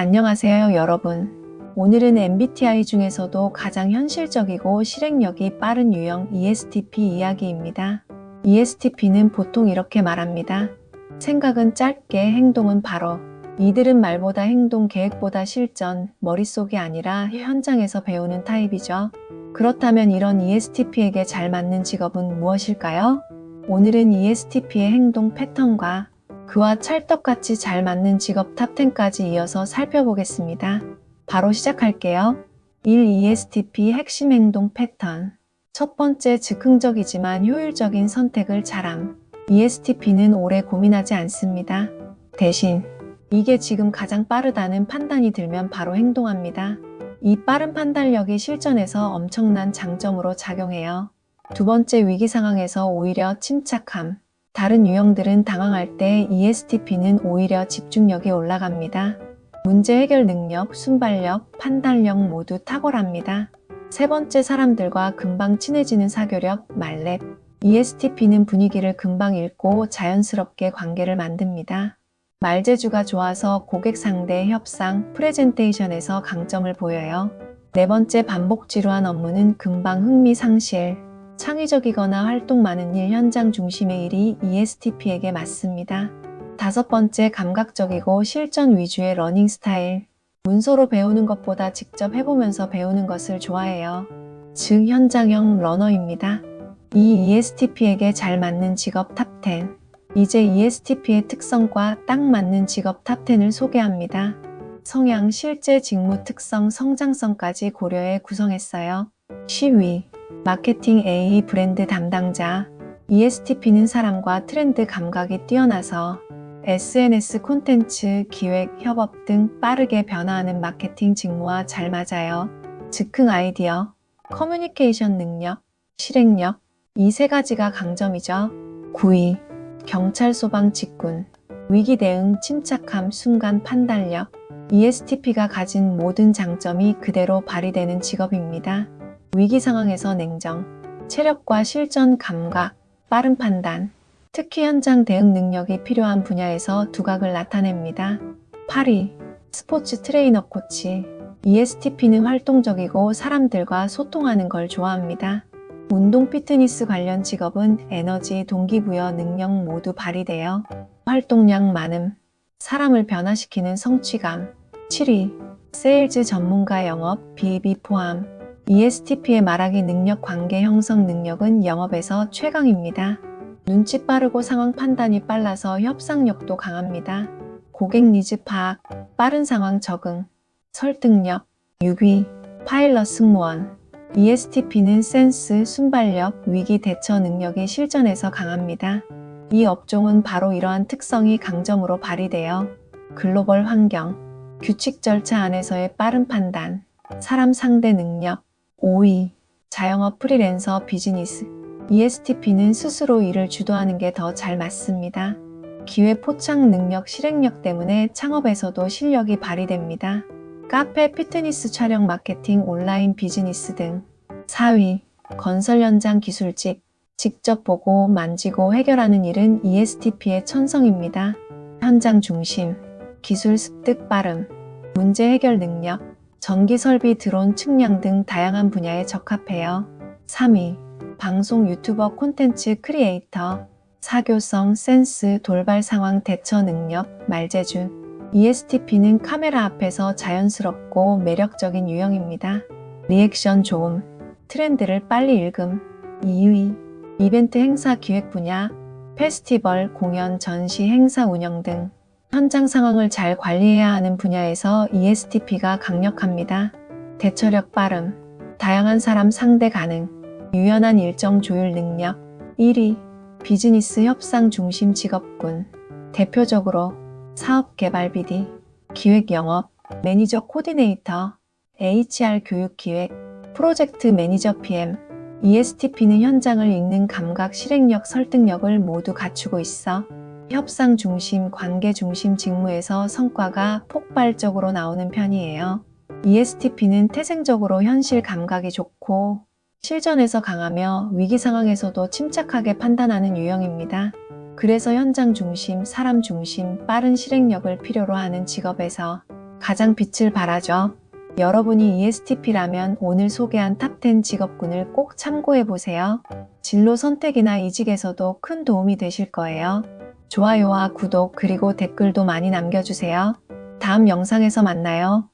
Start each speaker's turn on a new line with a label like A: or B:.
A: 안녕하세요, 여러분. 오늘은 MBTI 중에서도 가장 현실적이고 실행력이 빠른 유형 ESTP 이야기입니다. ESTP는 보통 이렇게 말합니다. 생각은 짧게, 행동은 바로. 이들은 말보다 행동, 계획보다 실전, 머릿속이 아니라 현장에서 배우는 타입이죠. 그렇다면 이런 ESTP에게 잘 맞는 직업은 무엇일까요? 오늘은 ESTP의 행동 패턴과 그와 찰떡같이 잘 맞는 직업 탑10까지 이어서 살펴보겠습니다. 바로 시작할게요. 1. ESTP 핵심 행동 패턴. 첫 번째 즉흥적이지만 효율적인 선택을 잘함. ESTP는 오래 고민하지 않습니다. 대신 이게 지금 가장 빠르다는 판단이 들면 바로 행동합니다. 이 빠른 판단력이 실전에서 엄청난 장점으로 작용해요. 두 번째 위기 상황에서 오히려 침착함. 다른 유형들은 당황할 때 ESTP는 오히려 집중력이 올라갑니다. 문제 해결 능력, 순발력, 판단력 모두 탁월합니다. 세 번째 사람들과 금방 친해지는 사교력, 말렙. ESTP는 분위기를 금방 읽고 자연스럽게 관계를 만듭니다. 말재주가 좋아서 고객 상대 협상, 프레젠테이션에서 강점을 보여요. 네 번째 반복 지루한 업무는 금방 흥미 상실. 창의적이거나 활동 많은 일 현장 중심의 일이 ESTP에게 맞습니다. 다섯 번째 감각적이고 실전 위주의 러닝 스타일. 문서로 배우는 것보다 직접 해보면서 배우는 것을 좋아해요. 즉 현장형 러너입니다. 이 ESTP에게 잘 맞는 직업 탑10. 이제 ESTP의 특성과 딱 맞는 직업 탑10을 소개합니다. 성향, 실제 직무 특성, 성장성까지 고려해 구성했어요. 시위, 마케팅 A 브랜드 담당자, ESTP는 사람과 트렌드 감각이 뛰어나서 SNS 콘텐츠, 기획, 협업 등 빠르게 변화하는 마케팅 직무와 잘 맞아요. 즉흥 아이디어, 커뮤니케이션 능력, 실행력, 이 세 가지가 강점이죠. 9위, 경찰 소방 직군, 위기 대응, 침착함, 순간 판단력, ESTP가 가진 모든 장점이 그대로 발휘되는 직업입니다. 위기 상황에서 냉정, 체력과 실전 감각, 빠른 판단, 특히 현장 대응 능력이 필요한 분야에서 두각을 나타냅니다. 8위, 스포츠 트레이너 코치. ESTP는 활동적이고 사람들과 소통하는 걸 좋아합니다. 운동 피트니스 관련 직업은 에너지, 동기부여 능력 모두 발휘되어 활동량 많음, 사람을 변화시키는 성취감. 7위, 세일즈 전문가 영업, 비비 포함. ESTP의 말하기 능력, 관계 형성 능력은 영업에서 최강입니다. 눈치 빠르고 상황 판단이 빨라서 협상력도 강합니다. 고객 니즈 파악, 빠른 상황 적응, 설득력, 6위, 파일럿 승무원. ESTP는 센스, 순발력, 위기 대처 능력이 실전에서 강합니다. 이 업종은 바로 이러한 특성이 강점으로 발휘되어 글로벌 환경, 규칙 절차 안에서의 빠른 판단, 사람 상대 능력, 5위, 자영업 프리랜서 비즈니스. ESTP는 스스로 일을 주도하는 게 더 잘 맞습니다. 기회 포착 능력, 실행력 때문에 창업에서도 실력이 발휘됩니다. 카페, 피트니스 촬영, 마케팅, 온라인 비즈니스 등. 4위, 건설 현장 기술직. 직접 보고 만지고 해결하는 일은 ESTP의 천성입니다. 현장 중심, 기술 습득 빠름, 문제 해결 능력, 전기 설비 드론 측량 등 다양한 분야에 적합해요. 3위, 방송 유튜버 콘텐츠 크리에이터, 사교성, 센스, 돌발 상황 대처 능력, 말재주. ESTP는 카메라 앞에서 자연스럽고 매력적인 유형입니다. 리액션 좋음, 트렌드를 빨리 읽음. 2위, 이벤트 행사 기획 분야, 페스티벌, 공연, 전시, 행사 운영 등 현장 상황을 잘 관리해야 하는 분야에서 ESTP가 강력합니다. 대처력 빠름, 다양한 사람 상대 가능, 유연한 일정 조율 능력. 1위, 비즈니스 협상 중심 직업군. 대표적으로 사업 개발 BD, 기획 영업, 매니저 코디네이터, HR 교육 기획, 프로젝트 매니저 PM, ESTP는 현장을 읽는 감각, 실행력, 설득력을 모두 갖추고 있어 협상 중심, 관계 중심 직무에서 성과가 폭발적으로 나오는 편이에요. ESTP는 태생적으로 현실 감각이 좋고 실전에서 강하며 위기 상황에서도 침착하게 판단하는 유형입니다. 그래서 현장 중심, 사람 중심, 빠른 실행력을 필요로 하는 직업에서 가장 빛을 발하죠. 여러분이 ESTP라면 오늘 소개한 탑10 직업군을 꼭 참고해 보세요. 진로 선택이나 이직에서도 큰 도움이 되실 거예요. 좋아요와 구독 그리고 댓글도 많이 남겨주세요. 다음 영상에서 만나요.